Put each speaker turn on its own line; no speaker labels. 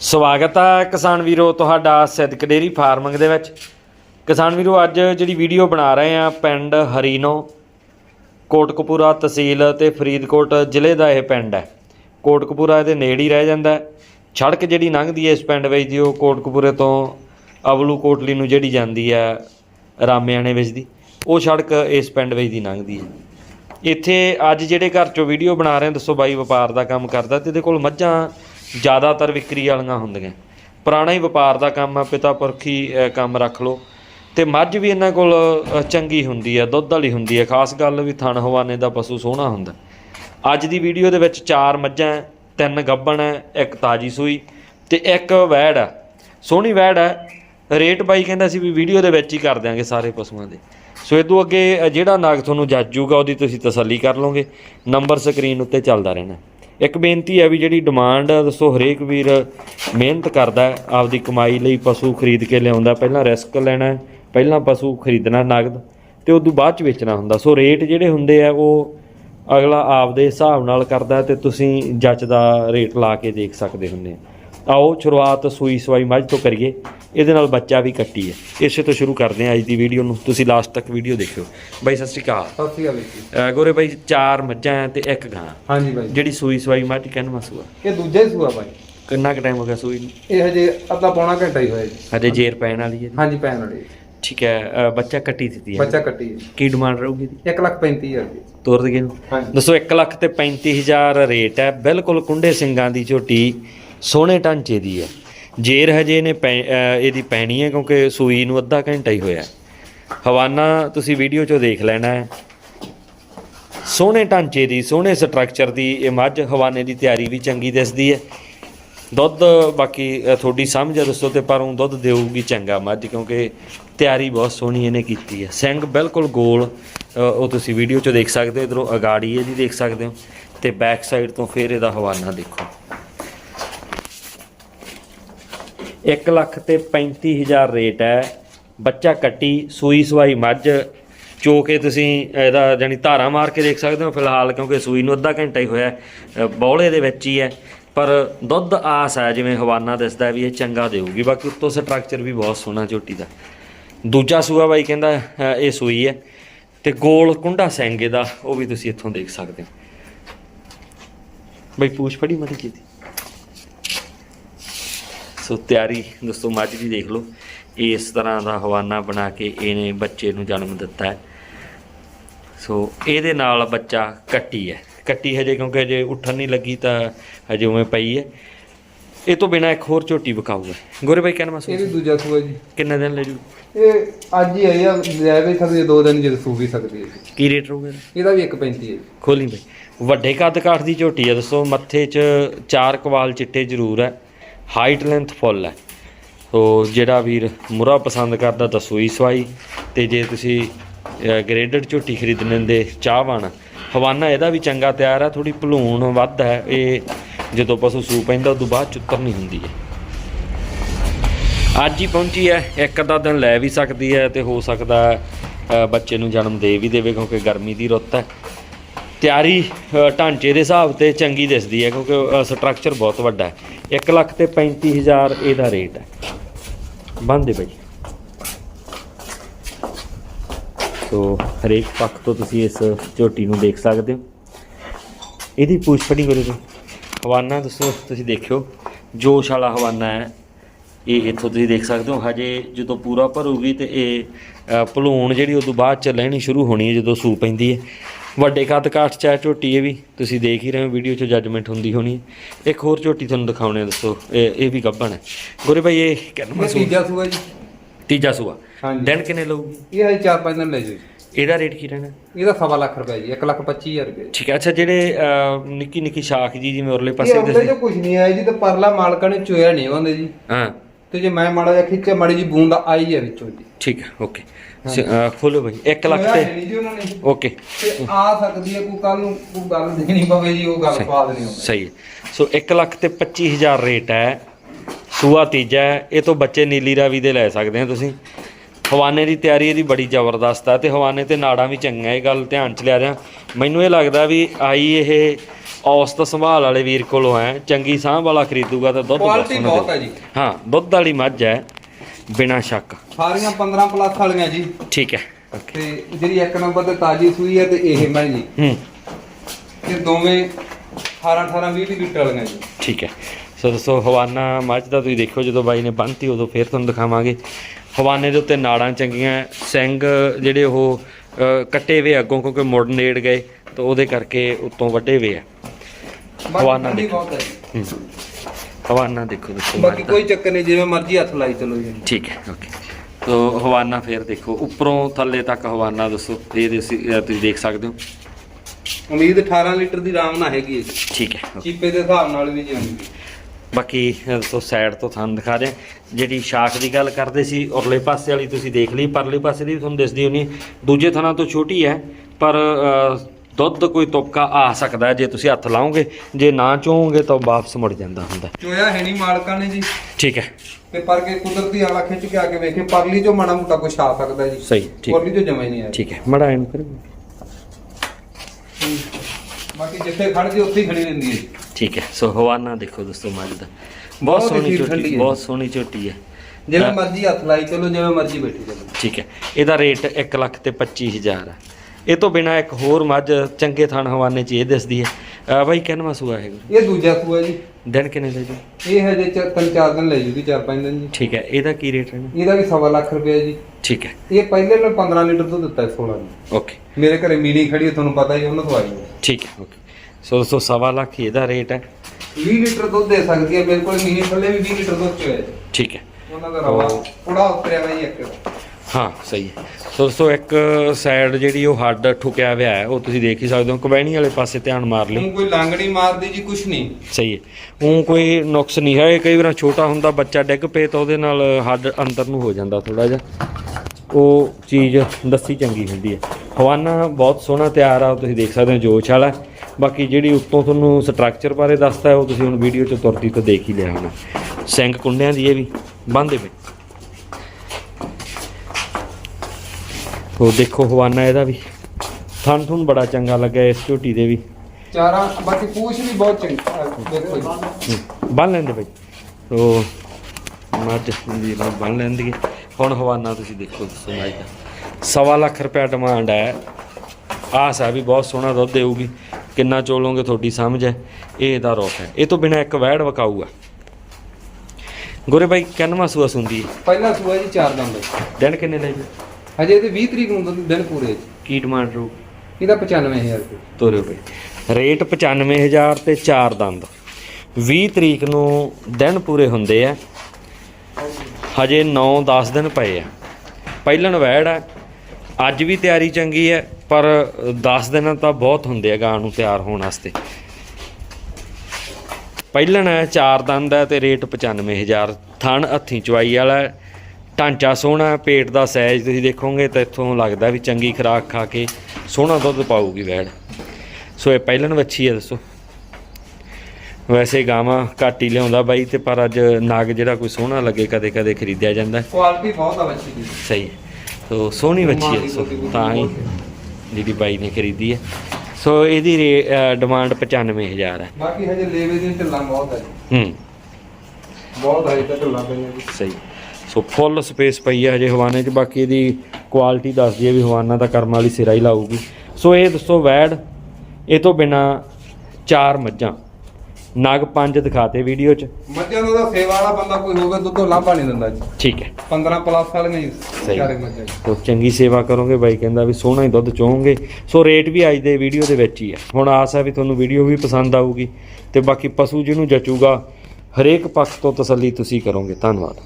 ਸਵਾਗਤ ਹੈ ਕਿਸਾਨ ਵੀਰੋ ਤੁਹਾਡਾ ਸਿੱਧਕ ਡੇਰੀ ਫਾਰਮਿੰਗ ਦੇ ਵਿੱਚ। ਕਿਸਾਨ ਵੀਰੋ, ਅੱਜ ਜਿਹੜੀ ਵੀਡੀਓ ਬਣਾ ਰਹੇ ਆ ਪਿੰਡ ਹਰੀਨੋ, ਕੋਟਕਪੂਰਾ ਤਹਿਸੀਲ ਤੇ ਫਰੀਦਕੋਟ ਜ਼ਿਲ੍ਹੇ ਦਾ ਇਹ ਪਿੰਡ ਹੈ। ਕੋਟਕਪੂਰਾ ਇਹਦੇ ਨੇੜੇ ਹੀ ਰਹਿ ਜਾਂਦਾ ਸੜਕ ਜਿਹੜੀ ਲੰਘਦੀ ਹੈ ਇਸ ਪਿੰਡ ਵਿੱਚ ਦੀ ਉਹ ਕੋਟਕਪੂਰੇ ਤੋਂ ਅਵਲੂ ਕੋਟਲੀ ਨੂੰ ਜਿਹੜੀ ਜਾਂਦੀ ਹੈ, ਰਾਮਿਆਣੇ ਵਿੱਚ ਦੀ। ਉਹ ਸੜਕ ਇਸ ਪਿੰਡ ਵਿੱਚ ਦੀ ਲੰਘਦੀ ਹੈ। ਇੱਥੇ ਅੱਜ ਜਿਹੜੇ ਘਰ ਚੋਂ ਵੀਡੀਓ ਬਣਾ ਰਹੇ ਦੱਸੋ ਬਾਈ ਵਪਾਰ ਦਾ ਕੰਮ ਕਰਦਾ ਤੇ ਇਹਦੇ ਕੋਲ ਮੱਝਾਂ ਜ਼ਿਆਦਾਤਰ ਵਿਕਰੀ ਵਾਲੀਆਂ ਹੁੰਦੀਆਂ। ਪੁਰਾਣਾ ਹੀ ਵਪਾਰ ਦਾ ਕੰਮ ਆ, ਪਿਤਾ ਪੁਰਖੀ ਕੰਮ ਰੱਖ ਲਓ। ਤੇ ਮੱਝ ਵੀ ਇਹਨਾਂ ਕੋਲ ਚੰਗੀ ਹੁੰਦੀ ਹੈ ਦੁੱਧ ਵਾਲੀ ਹੁੰਦੀ ਹੈ ਖਾਸ ਗੱਲ ਵੀ ਥਣ ਹਵਾਨੇ ਦਾ ਪਸ਼ੂ ਸੋਹਣਾ ਹੁੰਦਾ। ਅੱਜ ਦੀ ਵੀਡੀਓ ਦੇ ਵਿੱਚ ਚਾਰ ਮੱਝਾਂ, ਤਿੰਨ ਗੱਭਣ ਹੈ ਇੱਕ ਤਾਜੀ ਸੂਈ ਤੇ ਇੱਕ ਵੈੜ ਹੈ ਸੋਹਣੀ ਵੈੜ ਹੈ ਰੇਟ ਬਾਈ ਕਹਿੰਦਾ ਸੀ ਵੀ ਵੀਡੀਓ ਦੇ ਵਿੱਚ ਹੀ ਕਰ ਦਿਆਂਗੇ ਸਾਰੇ ਪਸ਼ੂਆਂ ਦੇ। ਸੋ ਇਹ ਤੋਂ ਅੱਗੇ ਜਿਹੜਾ ਨਾਗ ਤੁਹਾਨੂੰ ਜੱਜੂਗਾ ਉਹਦੀ ਤੁਸੀਂ ਤਸੱਲੀ ਕਰ ਲਓਗੇ। ਨੰਬਰ ਸਕਰੀਨ ਉੱਤੇ ਚੱਲਦਾ ਰਹਿਣਾ। ਇੱਕ ਬੇਨਤੀ ਹੈ ਵੀ ਜਿਹੜੀ ਡਿਮਾਂਡ ਆ, ਦੱਸੋ ਹਰੇਕ ਵੀਰ ਮਿਹਨਤ ਕਰਦਾ ਆਪਦੀ ਕਮਾਈ ਲਈ ਪਸ਼ੂ ਖਰੀਦ ਕੇ ਲਿਆਉਂਦਾ ਪਹਿਲਾਂ ਰਿਸਕ ਲੈਣਾ ਪਹਿਲਾਂ ਪਸ਼ੂ ਖਰੀਦਣਾ ਨਗਦ ਤੇ ਤੋਂ ਬਾਅਦ ਚ ਵੇਚਣਾ ਹੁੰਦਾ। ਸੋ ਰੇਟ ਜਿਹੜੇ ਹੁੰਦੇ ਆ ਉਹ ਅਗਲਾ ਆਪਦੇ ਹਿਸਾਬ ਨਾਲ ਕਰਦਾ ਤੇ ਤੁਸੀਂ ਜੱਜ ਦਾ ਰੇਟ ਲਾ ਕੇ ਦੇਖ ਸਕਦੇ ਹੁੰਦੇ ਆ। ਆਓ ਸ਼ੁਰੂਆਤ ਸੂਈ ਸਵਾਈ ਮੱਝ ਤੋਂ ਕਰੀਏ ਇਹਦੇ ਨਾਲ ਬੱਚਾ ਵੀ ਕੱਟੀ ਹੈ ਇਸੇ ਤੋਂ ਸ਼ੁਰੂ ਕਰਦੇ ਹਾਂ ਅੱਜ ਦੀ ਵੀਡੀਓ ਨੂੰ। ਤੁਸੀਂ ਲਾਸਟ ਤੱਕ ਵੀਡੀਓ ਦੇਖਿਓ। ਬਾਈ ਸਤਿ ਸ਼੍ਰੀ ਅਕਾਲ।
ਸਤਿ ਸ਼੍ਰੀ ਅਕਾਲ ਜੀ।
ਅਹ ਗੋਰੇ ਬਾਈ ਚਾਰ ਮੱਝਾਂ ਹੈ ਤੇ ਇੱਕ ਗਾਂ।
ਹਾਂਜੀ ਬਾਈ।
ਜਿਹੜੀ ਸੂਈ ਸਵਾਈ ਮੱਝ ਕਿੰਨਾ ਸੂਆ?
ਇਹ ਦੂਜਾ ਹੀ ਸੂਆ ਬਾਈ।
ਕਿੰਨਾ ਕੁ ਟਾਈਮ ਹੋ ਗਿਆ ਸੂਈ ਨੂੰ?
ਇਹ ਹਜੇ ਅੱਧਾ ਪੌਣਾ ਘੰਟਾ ਹੀ ਹੋਇਆ ਜੀ।
ਹਜੇ ਜੇਰ ਪੈਣ ਵਾਲੀ ਹੈ
ਹਾਂਜੀ ਪੈਣ ਵਾਲੀ
ਠੀਕ ਹੈ ਅਹ ਬੱਚਾ ਕੱਟੀ ਦਿੱਤੀ ਹੈ।
ਬੱਚਾ ਕੱਟੀ
ਕੀ ਡਿਮਾਂਡ ਰਹੂਗੀ ਇਹਦੀ?
1 ਲੱਖ 35000 ਰੁਪਏ
ਤੋਰ ਦਈਏ ਨੂੰ
ਹਾਂਜੀ।
ਦੱਸੋ 1 ਲੱਖ ਤੇ 35000 ਰੇਟ ਹੈ। ਬਿਲਕੁਲ ਕੁੰਡੇ ਸਿੰਘਾਂ ਦੀ ਝੋਟੀ। ਸੋਹਣੇ ਢਾਂਚੇ ਦੀ ਹੈ। ਜੇਰ ਹਜੇ ਨੇ ਇਹਦੀ ਪੈਣੀ ਹੈ ਕਿਉਂਕਿ ਸੂਈ ਨੂੰ ਅੱਧਾ ਘੰਟਾ ਹੀ ਹੋਇਆ ਹਵਾਨਾ, ਤੁਸੀਂ ਵੀਡੀਓ 'ਚੋਂ ਦੇਖ ਲੈਣਾ ਹੈ। ਸੋਹਣੇ ਢਾਂਚੇ ਦੀ, ਸੋਹਣੇ ਸਟਰਕਚਰ ਦੀ, ਇਹ ਮੱਝ ਹਵਾਨੇ ਦੀ ਤਿਆਰੀ ਵੀ ਚੰਗੀ ਦਿਸਦੀ ਹੈ। ਦੁੱਧ, ਬਾਕੀ ਤੁਹਾਡੀ ਸਮਝ ਹੈ ਦੱਸੋ ਤੇ ਪਰ ਉਹ ਦੁੱਧ ਦੇਊਗੀ ਚੰਗਾ ਮੱਝ ਕਿਉਂਕਿ ਤਿਆਰੀ ਬਹੁਤ ਸੋਹਣੀ ਇਹਨੇ ਕੀਤੀ ਹੈ। ਸਿੰਘ ਬਿਲਕੁਲ ਗੋਲ ਉਹ ਤੁਸੀਂ ਵੀਡੀਓ 'ਚ ਦੇਖ ਸਕਦੇ ਹੋ, ਇਧਰੋਂ ਅਗਾੜੀ ਇਹਦੀ ਦੇਖ ਸਕਦੇ ਹੋ ਤੇ ਬੈਕ ਸਾਈਡ ਤੋਂ ਫਿਰ ਇਹਦਾ ਹਵਾਨਾ ਦੇਖੋ। 1 ਲੱਖ ਤੇ 35000 ਰੇਟ ਹੈ। ਬੱਚਾ ਕੱਟੀ, ਸੂਈ ਸਵਾਈ ਮੱਝ ਚੋ ਕੇ ਤੁਸੀਂ ਇਹਦਾ ਜਾਨੀ ਧਾਰਾ ਮਾਰ ਕੇ ਦੇਖ ਸਕਦੇ ਹੋ ਫਿਲਹਾਲ, ਕਿਉਂਕਿ ਸੂਈ ਨੂੰ ਅੱਧਾ ਘੰਟਾ ਹੀ ਹੋਇਆ ਹੈ। ਬੌਲੇ ਦੇ ਵਿੱਚ ਹੀ ਹੈ। ਪਰ ਦੁੱਧ ਆਸ ਹੈ, ਜਿਵੇਂ ਹਵਾਨਾ ਦਿਸਦਾ ਵੀ ਇਹ ਚੰਗਾ ਦੇਊਗੀ। ਬਾਕੀ ਉੱਤੋਂ ਸਟਰਕਚਰ ਵੀ ਬਹੁਤ ਸੋਹਣਾ ਝੋਟੀ ਦਾ। ਦੂਜਾ ਸੂਆ ਬਾਈ ਕਹਿੰਦਾ ਇਹ ਸੂਈ ਹੈ। ਤੇ ਗੋਲ ਕੁੰਡਾ ਸੈਂਗੇ ਦਾ, ਉਹ ਵੀ ਤੁਸੀਂ ਇੱਥੋਂ ਦੇਖ ਸਕਦੇ ਹੋ। ਬਈ ਪੂਛ ਫੜੀ ਮੜੀ ਕੀਤੀ ਸੋ ਤਿਆਰੀ ਦੋਸਤੋ ਮੱਝ ਦੀ ਦੇਖ ਲਓ। ਇਸ ਤਰ੍ਹਾਂ ਦਾ ਹਵਾਨਾ ਬਣਾ ਕੇ ਇਹਨੇ ਬੱਚੇ ਨੂੰ ਜਨਮ ਦਿੱਤਾ ਹੈ। ਸੋ ਇਹਦੇ ਨਾਲ ਬੱਚਾ ਕੱਟੀ ਹੈ। ਕੱਟੀ ਹਜੇ ਕਿਉਂਕਿ ਹਜੇ ਉੱਠਣ ਨਹੀਂ ਲੱਗੀ ਤਾਂ ਹਜੇ ਉਵੇਂ ਪਈ ਹੈ। ਇਹ ਤੋਂ ਬਿਨਾ ਇੱਕ ਹੋਰ ਝੋਟੀ ਵਿਕਾਊ ਹੈ ਗੋਰੇ ਭਾਈ ਕਹਿਣਾ
ਇਹ ਵੀ
ਮਸੂਸ
ਦੂਜਾ ਸੂਆ ਜੀ।
ਕਿੰਨੇ ਦਿਨ ਲੈ ਜੂ?
ਇਹ ਅੱਜ ਹੀ ਆਈ ਆ ਲੈ ਵੀ ਸਕਦੀ ਦੋ ਦਿਨ ਜਦ ਸੂ ਵੀ ਸਕਦੀ ਹੈ।
ਕੀ ਰੇਟ ਰਹੂਗਾ ਇਹਦਾ?
ਵੀ 1.35 ਹੈ।
ਖੋਲੀ ਬਈ। ਵੱਡੇ ਕੱਦ ਕਾਠ ਦੀ ਝੋਟੀ ਹੈ ਦੱਸੋ ਮੱਥੇ 'ਚ ਚਾਰ ਕਵਾਲ ਚਿੱਟੇ ਜ਼ਰੂਰ ਹੈ। ਹਾਈਟ ਲੈਂਥ ਫੁੱਲ ਹੈ। ਸੋ ਜਿਹੜਾ ਵੀਰ ਮੁਰਾ ਪਸੰਦ ਕਰਦਾ ਤਾਂ ਸੂਈ ਸਵਾਈ। ਤੇ ਜੇ ਤੁਸੀਂ ਗ੍ਰੇਡਡ ਝੋਟੀ ਖਰੀਦਣ ਦੇ ਚਾਹਵਾਨ, ਹਵਾਨਾ ਇਹਦਾ ਵੀ ਚੰਗਾ ਤਿਆਰ ਹੈ ਥੋੜੀ ਭਲੂਣ ਵੱਧ ਹੈ। ਇਹ ਜਦੋਂ ਪਸ਼ੂ ਸੂ ਪੈਂਦਾ, ਉਦੋਂ ਬਾਅਦ ਚੁੱਤਰ ਨਹੀਂ ਹੁੰਦੀ ਹੈ। ਅੱਜ ਹੀ ਪਹੁੰਚੀ ਹੈ, ਇੱਕ ਅੱਧਾ ਦਿਨ ਲੈ ਵੀ ਸਕਦੀ ਹੈ ਤੇ ਹੋ ਸਕਦਾ ਬੱਚੇ ਨੂੰ ਜਨਮ ਦੇ ਵੀ ਦੇਵੇ ਕਿਉਂਕਿ ਗਰਮੀ ਦੀ ਰੁੱਤ ਹੈ। ਤਿਆਰੀ ਢਾਂਚੇ ਦੇ ਹਿਸਾਬ ਤੇ ਚੰਗੀ ਦਿਸਦੀ ਹੈ ਕਿਉਂਕਿ ਸਟਰਕਚਰ ਬਹੁਤ ਵੱਡਾ ਹੈ। 1 ਲੱਖ ਤੇ 35000 ਇਹਦਾ ਰੇਟ ਹੈ। ਬੰਦੇ ਬਈ। ਸੋ ਹਰੇਕ ਪੱਖ ਤੋਂ ਤੁਸੀਂ ਇਸ ਝੋਟੀ ਨੂੰ ਦੇਖ ਸਕਦੇ ਹੋ। ਇਹਦੀ ਪੂਛ ਫੜੀ ਕਰੋ ਜੀ ਹਵਾਨਾ ਦੱਸੋ, ਤੁਸੀਂ ਦੇਖਿਓ। ਜੋਸ਼ ਵਾਲਾ ਹਵਾਨਾ ਹੈ। ਇਹ ਇੱਥੋਂ ਤੁਸੀਂ ਦੇਖ ਸਕਦੇ ਹੋ। ਹਜੇ ਜਦੋਂ ਪੂਰਾ ਭਰੂਗੀ ਤੇ ਇਹ ਭਲੂਣ ਜਿਹੜੀ ਉਦੋਂ ਬਾਅਦ ਚ ਲੈਣੀ ਸ਼ੁਰੂ ਹੋਣੀ ਹੈ, ਜਦੋਂ ਸੂ ਪੈਂਦੀ ਹੈ। ਵੱਡੇ ਕੱਦ ਕਾਠ ਚ ਹੈ ਝੋਟੀ ਇਹ ਵੀ ਤੁਸੀਂ ਦੇਖ ਹੀ ਰਹੇ ਹੋ ਵੀਡੀਓ 'ਚ ਜੱਜਮੈਂਟ ਹੁੰਦੀ ਹੋਣੀ ਹੈ। ਇੱਕ ਹੋਰ ਝੋਟੀ ਤੁਹਾਨੂੰ ਦਿਖਾਉਣੇ ਆ ਦੱਸੋ ਇਹ ਇਹ ਵੀ ਗੱਭਣ ਹੈ। ਗੁਰੇ ਭਾਈ ਇਹ ਕਿੰਨਾ
ਇਹ ਤੀਜਾ ਸੂਆ ਜੀ।
ਤੀਜਾ ਸੂਆ।
ਹਾਂਜੀ।
ਦਿਨ ਕਿੰਨੇ ਲਊਗੀ?
ਇਹ ਹਜੇ 4-5 ਦਿਨ ਲੈ ਜੀ।
ਇਹਦਾ ਰੇਟ ਕੀ ਰਹਿਣਾ?
ਇਹਦਾ ਸਵਾ ਲੱਖ ਰੁਪਏ ਜੀ 1 ਲੱਖ 25000 ਰੁਪਏ।
ਠੀਕ ਹੈ ਅੱਛਾ ਜਿਹੜੇ ਨਿੱਕੀ ਨਿੱਕੀ ਸ਼ਾਖ ਜੀ ਜਿਵੇਂ ਉਰਲੇ
ਇਹ
ਪਾਸੇ
ਉਹਦੇ
ਦੇ
ਚ ਕੁਝ ਨਹੀਂ ਆਇਆ ਜੀ ਤੇ ਪਰਲਾ ਮਾਲਕਾਂ ਨੇ ਚੋਇਆ ਨਹੀਂ ਹੁੰਦੇ ਜੀ।
ਹਾਂ।
ਤੇ ਜੇ ਮੈਂ ਮਾੜਾ ਜਿਹਾ ਖਿੱਚਿਆ ਮਾੜੀ ਜੀ ਬੂੰਦ ਆਈ ਹੈ ਵਿੱਚੋਂ ਜੀ।
ਠੀਕ ਹੈ ਓਕੇ। ਖੋਲੋ ਭਾਈ 1 ਲੱਖ ਤੇ
ਹੈ ਨਹੀਂ ਜੀ ਉਹਨਾਂ ਨੇ।
ਓਕੇ।
ਤੇ ਆ ਸਕਦੀ ਹੈ ਕੋਈ ਕੱਲ ਨੂੰ ਕੋਈ ਗੱਲ ਦੇਣੀ ਪਵੇ ਜੀ ਉਹ ਗੱਲ ਪਾ ਦੇਣੀ ਹੋਵੇ।
ਸਹੀ ਹੈ। ਸੋ 1 ਲੱਖ ਤੇ 25000 ਰੇਟ ਹੈ ਸੂਆ ਤੀਜਾ ਹੈ ਇਹ ਤੋਂ ਬੱਚੇ ਨੀਲੀ ਰਾਵੀ ਦੇ ਲੈ ਸਕਦੇ ਹੋ ਤੁਸੀਂ। ਹਵਾਨੇ ਦੀ ਤਿਆਰੀ ਇਹਦੀ ਬੜੀ ਜ਼ਬਰਦਸਤ ਹੈ ਤੇ ਹਵਾਨੇ ਤੇ ਨਾੜਾਂ ਵੀ ਚੰਗੀਆਂ ਇਹ ਗੱਲ ਧਿਆਨ ਚ ਲਿਆ ਰਿਆਂ ਮੈਨੂੰ ਇਹ ਲੱਗਦਾ ਵੀ ਆਈ ਇਹ ਔਸਤ ਸੰਭਾਲ ਵਾਲੇ ਵੀਰ ਕੋਲੋਂ ਹੈ ਚੰਗੀ ਸਾਂਭ ਵਾਲਾ ਖਰੀਦੂਗਾ ਤਾਂ ਦੁੱਧ
ਕੁਆਲਿਟੀ
ਸੋਹਣਾ
ਬਹੁਤ। ਹੈ ਜੀ।
ਹਾਂ ਦੁੱਧ ਵਾਲੀ ਮੱਝ ਹੈ ਬਿਨਾਂ ਸ਼ੱਕ।
ਸਾਰੀਆਂ 15 ਪਲੱਸ ਵਾਲੀਆਂ ਜੀ।
ਠੀਕ ਹੈ।
ਤੇ ਜਿਹੜੀ ਇੱਕ ਨੰਬਰ ਤੇ ਤਾਜੀ ਸੂਈ ਹੈ ਤੇ ਇਹ ਮੈਂ ਜੀ।
ਹੂੰ।
ਇਹ ਦੋਵੇਂ 18 18 20 ਲੀਟਰ ਵਾਲੀਆਂ ਜੀ।
ਠੀਕ ਹੈ। ਸੋ ਦੋਸਤੋ ਹਵਾਨਾ ਮੱਝ ਦਾ ਤੁਸੀਂ ਦੇਖੋ ਜਦੋਂ ਬਾਈ ਨੇ ਬੰਨਤੀ ਉਦੋਂ ਫੇਰ ਤੁਹਾਨੂੰ ਦਿਖਾਵਾਂਗੇ। ਹਵਾਨੇ ਦੇ ਉੱਤੇ ਨਾੜਾਂ ਚੰਗੀਆਂ ਸਿੰਘ ਜਿਹੜੇ ਉਹ ਅ, ਕੱਟੇ ਵੇ ਅੱਗੋਂ ਕਿਉਂਕਿ ਮੁੜ ਨੇੜ ਗਏ ਤਾਂ ਉਹਦੇ ਕਰਕੇ ਉੱਤੋਂ ਵੱਡੇ ਵੇ ਆ। ਹਵਾਨਾ
ਬਾਕੀ
ਦੇਖੋ।
ਬਹੁਤ ਹੈ ਜੀ।
ਹੂੰ। ਹਵਾਨਾ ਦੇਖੋ
ਬਾਕੀ। ਕੋਈ ਚੱਕਰ ਨਹੀਂ ਜਿਵੇਂ ਮਰਜ਼ੀ ਹੱਥ ਲਾਈ ਚਲੋ ਜੀ।
ਠੀਕ ਹੈ ਓਕੇ। ਸੋ ਹਵਾਨਾ ਫੇਰ ਦੇਖੋ ਉੱਪਰੋਂ ਥੱਲੇ ਤੱਕ ਹਵਾਨਾ ਦੱਸੋ ਇਹ ਤੁਸੀਂ ਅ, ਤੁਸੀਂ ਦੇਖ ਸਕਦੇ ਹੋ।
ਉਮੀਦ 18 ਲੀਟਰ ਦੀ ਆਰਾਮ ਨਾਲ ਹੈਗੀ ਹੈ ਜੀ।
ਠੀਕ ਹੈ okay।
ਚੀਪੇ ਦੇ ਹਿਸਾਬ ਨਾਲ ਵੀ ਜੀ ਆਉਂਦੀ
ਬਾਕੀ ਤੋਂ ਸਾਈਡ ਤੋਂ ਤੁਹਾਨੂੰ ਦਿਖਾ ਦਿਆਂ ਜਿਹੜੀ ਸ਼ਾਖ ਦੀ ਗੱਲ ਕਰਦੇ ਸੀ ਉਰਲੇ ਪਾਸੇ ਵਾਲੀ ਤੁਸੀਂ ਦੇਖ ਲਈ ਪਰਲੇ ਪਾਸੇ ਦੀ ਵੀ ਤੁਹਾਨੂੰ ਦਿਸਦੀ ਹੋਣੀ ਦੂਜੇ ਥਾਂ ਤੋਂ ਛੋਟੀ ਹੈ ਪਰ ਅ, ਦੁੱਧ ਕੋਈ ਤੁਪਕਾ ਆ ਸਕਦਾ ਜੇ ਤੁਸੀਂ ਹੱਥ ਲਾਓਗੇ ਜੇ ਨਾ ਚਾਹੋਗੇ ਤਾਂ ਵਾਪਸ ਮੁੜ ਜਾਂਦਾ ਹੁੰਦਾ
ਚੋਇਆ ਹੈ ਨਹੀਂ ਮਾਲਕਾਂ ਨੇ ਜੀ।
ਠੀਕ ਹੈ।
ਤੇ ਪਰ ਕੇ ਕੁਦਰਤੀ ਆਲਾ ਖਿੱਚ ਕੇ ਆ ਕੇ ਵੇਖੇ ਪਰਲੀ ਚੋਂ ਮਾੜਾ ਮੋਟਾ ਕੁਛ ਆ ਸਕਦਾ ਜੀ।
ਸਹੀ ਠੀਕ।
ਪਰਲੀ ਚੋਂ ਜਮਾ ਹੀ ਨਹੀਂ ਆਇਆ।
ਠੀਕ ਹੈ ਮੜਾ ਇਹਨੂੰ ਕਰੋ
ਬਾਕੀ ਜਿੱਥੇ ਖੜ ਜੀ ਉੱਥੇ ਹੀ ਖੜੀ ਰਹਿੰਦੀ ਹੈ ਜੀ।
ਠੀਕ ਹੈ ਸੋ ਹਵਾਨਾ ਦੇਖੋ ਦੋਸਤੋ ਮੱਝ ਦਾ। ਬਹੁਤ ਸੋਹਣੀ ਝੋਟੀ। ਬਹੁਤ ਸੋਹਣੀ ਝੋਟੀ ਹੈ।
ਜਿਵੇਂ। ਮਰਜ਼ੀ ਹੱਥ ਲਾਈ ਚਲੋ ਜਿਵੇਂ ਮਰਜ਼ੀ ਬੈਠੀ ਚਲੋ।
ਠੀਕ ਹੈ ਇਹਦਾ ਰੇਟ 1 ਲੱਖ ਤੇ 25000 ਹੈ। ਇਹ ਤੋਂ ਬਿਨਾ ਇੱਕ ਹੋਰ ਮੱਝ ਚੰਗੇ ਥਣ ਹਵਾਨੇ 'ਚ ਇਹ ਦਿਸਦੀ ਹੈ। ਬਾਈ ਕਿੰਨਵਾਂ ਸੂਆ ਹੈ
ਇਹ? ਦੂਜਾ ਸੂਆ ਜੀ।
ਦਿਨ ਕਿੰਨੇ ਦਾ ਜੀ?
ਇਹ ਹਜੇ ਚ- ਤਿੰਨ ਚਾਰ ਦਿਨ ਲੈ ਜੂਗੀ ਚਾਰ ਪੰਜ ਦਿਨ ਜੀ।
ਠੀਕ ਹੈ ਇਹਦਾ ਕੀ ਰੇਟ ਹੈ?
ਇਹਦਾ ਵੀ ਸਵਾ ਲੱਖ ਰੁਪਏ ਜੀ।
ਠੀਕ ਹੈ।
ਇਹ ਪਹਿਲੇ ਨੂੰ 15 ਲੀਟਰ ਦੁੱਧ ਦਿੱਤਾ ਹੈ 16 ਜੀ।
ਓਕੇ।
ਮੇਰੇ ਘਰੇ ਮੀਣੀ ਖੜੀ ਹੈ ਤੁਹਾਨੂੰ ਪਤਾ ਹੀ ਹੈ, ਉਹਨਾਂ ਤੋਂ ਆਈ ਹੈ
ਠੀਕ ਹੈ ਓਕੇ। ਸੋ ਦੋਸਤੋ ਸਵਾ ਲੱਖ ਹੀ ਇਹਦਾ ਰੇਟ ਹੈ?
20 ਲੀਟਰ ਦੁੱਧ ਦੇ ਸਕਦੀ ਹੈ ਬਿਲਕੁਲ ਮੀਣੀ ਥੱਲੇ ਵੀ 20 ਲੀਟਰ ਦੁੱਧ ਚੋਇਆ ਜੀ।
ਠੀਕ ਹੈ।
ਉਹਨਾਂ ਦਾ ਰਵਾ ਥੋੜਾ ਉਤਰਿਆ ਵਾ ਜੀ ਇੱਕ।
ਹਾਂ ਸਹੀ ਹੈ। ਸੋ ਦੋਸਤੋ ਇੱਕ ਸਾਈਡ ਜਿਹੜੀ ਉਹ ਹੱਡ ਠੁਕਿਆ ਹੋਇਆ ਹੈ ਉਹ ਤੁਸੀਂ ਦੇਖ ਹੀ ਸਕਦੇ ਹੋ। ਕਬੈਣੀ ਵਾਲੇ ਪਾਸੇ ਧਿਆਨ ਮਾਰ ਲਿਓ।
ਕੋਈ ਲੰਗੜੀ ਮਾਰਦੀ ਜੀ ਕੁਛ ਨਹੀਂ।
ਸਹੀ ਹੈ। ਉਹ ਕੋਈ ਨੁਕਸ ਨਹੀਂ ਹੈ। ਕਈ ਵਾਰ ਛੋਟਾ ਹੁੰਦਾ ਬੱਚਾ ਡਿੱਗ ਪਏ ਤਾਂ ਉਹਦੇ ਨਾਲ ਹੱਡ ਅੰਦਰ ਨੂੰ ਹੋ ਜਾਂਦਾ ਥੋੜਾ ਜਿਹਾ। ਉਹ ਚੀਜ਼ ਦੱਸੀ ਚੰਗੀ ਹੁੰਦੀ ਹੈ। ਹਵਾਨਾ ਬਹੁਤ ਸੋਹਣਾ ਤਿਆਰ ਆ ਉਹ ਤੁਸੀਂ ਦੇਖ ਸਕਦੇ ਹੋ ਜੋਸ਼ ਵਾਲਾ ਬਾਕੀ ਜਿਹੜੀ ਉੱਤੋਂ ਤੁਹਾਨੂੰ ਸਟਰਕਚਰ ਬਾਰੇ ਦੱਸਦਾ ਉਹ ਤੁਸੀਂ ਹੁਣ ਵੀਡੀਓ 'ਚ ਤੁਰਦੀ ਤੋਂ ਦੇਖ ਹੀ ਲਿਆ ਹੋਣਾ। ਸਿੰਘ ਕੁੰਡਿਆਂ ਦੀ ਇਹ ਵੀ ਬੰਦੇ ਪਏ ਉਹ ਦੇਖੋ ਹਵਾਨਾ ਇਹਦਾ ਵੀ। ਥਣ ਥੁਣ ਬੜਾ ਚੰਗਾ ਲੱਗਾ ਇਸ ਝੋਟੀ ਦੇ ਵੀ।
ਚਾਰਾਂ ਬਾਕੀ ਪੂਛ ਵੀ ਬਹੁਤ ਚੰਗੀ ਦੇਖੋ ਜੀ।
ਬੰਨ ਲੈਂਦੇ ਬਈ। ਤੋ ਮੱਝ ਦੀ ਬੰਨ ਲੈਂਦੀ। ਹੁਣ ਹਵਾਨਾ ਤੁਸੀਂ ਦੇਖੋ ਦਾ ਸਵਾ ਲੱਖ ਰੁਪਏ ਡਿਮਾਂਡ ਹੈ। ਆਸ ਹੈ ਵੀ ਬਹੁਤ ਸੋਹਣਾ ਦੁੱਧ ਦੇਊਗੀ। ਕਿੰਨਾ ਚੋਲੋਗੇ ਤੁਹਾਡੀ ਸਮਝ ਹੈ। ਇਹ ਇਹਦਾ ਰੋਕ ਹੈ। ਇਹ ਤੋਂ ਬਿਨਾ ਇੱਕ ਵੈੜ ਵਕਾਊਗਾ। ਗੋਰੇ ਬਾਈ ਕਿੰਨਵਾਂ ਸੂਆ ਸੁੰਦੀ
ਪਹਿਲਾ ਸੂਆ ਜੀ ਚਾਰ ਦਿਨ ਦਾ
ਦਿਨ ਕਿੰਨੇ ਲੈ ਜੀ
ਹਜੇ ਇਹਦੇ 20 ਤਰੀਕ ਨੂੰ ਦੁੱਧ ਦਿਨ ਪੂਰੇ ਜੀ
ਕੀ ਡਿਮਾਂਡ ਰੂ
ਇਹਦਾ 95000 ਰੁਪਏ।
ਤੋਰਿਓ ਬਈ। ਰੇਟ 95000 ਤੇ 4 ਦੰਦ। 20 ਤਰੀਕ ਨੂੰ ਦਿਨ ਪੂਰੇ ਹੁੰਦੇ ਆ। ਹਜੇ 9-10 ਦਿਨ ਪਏ ਆ। ਪਹਿਲਣ ਵੈੜ ਆ। ਅੱਜ ਵੀ ਤਿਆਰੀ ਚੰਗੀ ਹੈ ਪਰ 10 ਦਿਨਾਂ ਤਾਂ ਬਹੁਤ ਹੁੰਦੇ ਆ ਗਾਂ ਨੂੰ ਤਿਆਰ ਹੋਣ ਵਾਸਤੇ। ਪਹਿਲਣ ਹੈ 4 ਦੰਦ ਹੈ ਤੇ ਰੇਟ 95000 ਥਣ ਹੱਥੀਂ ਚਵਾਈ ਵਾਲਾ ਹੈ। ਢਾਂਚਾ ਸੋਹਣਾ ਹੈ, ਪੇਟ ਦਾ ਸਾਈਜ਼ ਤੁਸੀਂ ਦੇਖੋਗੇ ਤਾਂ ਇੱਥੋਂ ਲੱਗਦਾ ਵੀ ਚੰਗੀ ਖੁਰਾਕ ਖਾ ਕੇ ਸੋਹਣਾ ਦੁੱਧ ਪਾਊਗੀ ਵੈੜ। ਸੋ ਇਹ ਪਹਿਲਣ ਵੱਛੀ ਹੈ ਦੱਸੋ। ਵੈਸੇ ਗਾਵਾਂ ਘੱਟ ਹੀ ਲਿਆਉਂਦਾ ਬਾਈ ਤੇ ਪਰ ਅੱਜ ਨਾਗ ਜਿਹੜਾ ਕੋਈ ਸੋਹਣਾ ਲੱਗੇ ਕਦੇ ਕਦੇ ਖਰੀਦਿਆ ਜਾਂਦਾ। ਹੈ।
ਕੁਆਲਿਟੀ ਬਹੁਤ ਆ ਬੱਚੀ ਦੀ।
ਸਹੀ ਹੈ। ਸੋ ਸੋਹਣੀ ਵੱਛੀ ਹੈ ਸੋ ਤਾਂ ਹੀ ਜਿਹੜੀ ਬਾਈ ਨੇ ਖਰੀਦੀ ਹੈ ਸੋ ਇਹਦੀ ਡਿਮਾਂਡ 95000 ਹੈ
ਬਾਕੀ ਹਜੇ ਲੇਵੇ ਦੀ ਢਿੱਲਾਂ ਬਹੁਤ ਹੈ
ਹੂੰ।
ਬਹੁਤ ਤੱਕ ਢਿੱਲਾਂ ਪਈਆਂ
ਸਹੀ। ਸੋ ਫੁੱਲ ਸਪੇਸ ਪਈ ਹੈ ਹਜੇ ਹਵਾਨੇ 'ਚ ਬਾਕੀ ਇਹਦੀ ਕੁਆਲਿਟੀ ਦੱਸਦੀ ਹੈ ਵੀ ਹਵਾਨਾ ਦਾ ਕਰਮ ਵਾਲੀ ਸਿਰਾ ਹੀ ਲਾਊਗੀ। ਸੋ ਇਹ ਦੱਸੋ ਵੈੜ ਇਹ ਤੋਂ ਬਿਨਾ ਚਾਰ ਮੱਝਾਂ। ਨਗ ਪੰਜ ਦਿਖਾਤੇ ਵੀਡੀਓ 'ਚ।
ਮੱਝਾਂ ਦਾ ਤਾਂ ਸੇਵਾ ਵਾਲਾ ਬੰਦਾ ਕੋਈ ਹੋਵੇ ਦੁੱਧੋਂ ਲਾਂਭਾ ਨਹੀਂ ਦਿੰਦਾ ਜੀ।
ਠੀਕ ਹੈ।
15 ਪਲੱਸ ਵਾਲੀਆਂ ਜੀ
ਸਹੀ।
ਚਾਰੇ ਮੱਝਾਂ
ਸੋ ਚੰਗੀ ਸੇਵਾ ਕਰੋਗੇ ਬਾਈ ਕਹਿੰਦਾ ਵੀ ਸੋਹਣਾ ਹੀ ਦੁੱਧ ਚੋਹੋਗੇ ਸੋ ਰੇਟ ਵੀ ਅੱਜ ਦੇ ਵੀਡੀਓ ਦੇ ਵਿੱਚ ਹੀ ਹੈ। ਹੁਣ ਆਸ ਹੈ ਵੀ ਤੁਹਾਨੂੰ ਵੀਡੀਓ ਵੀ ਪਸੰਦ ਆਊਗੀ ਤੇ ਬਾਕੀ ਪਸ਼ੂ ਜਿਹਨੂੰ ਜਚੂਗਾ ਹਰੇਕ ਪੱਖ ਤੋਂ ਤਸੱਲੀ ਤੁਸੀਂ ਕਰੋਗੇ। ਧੰਨਵਾਦ।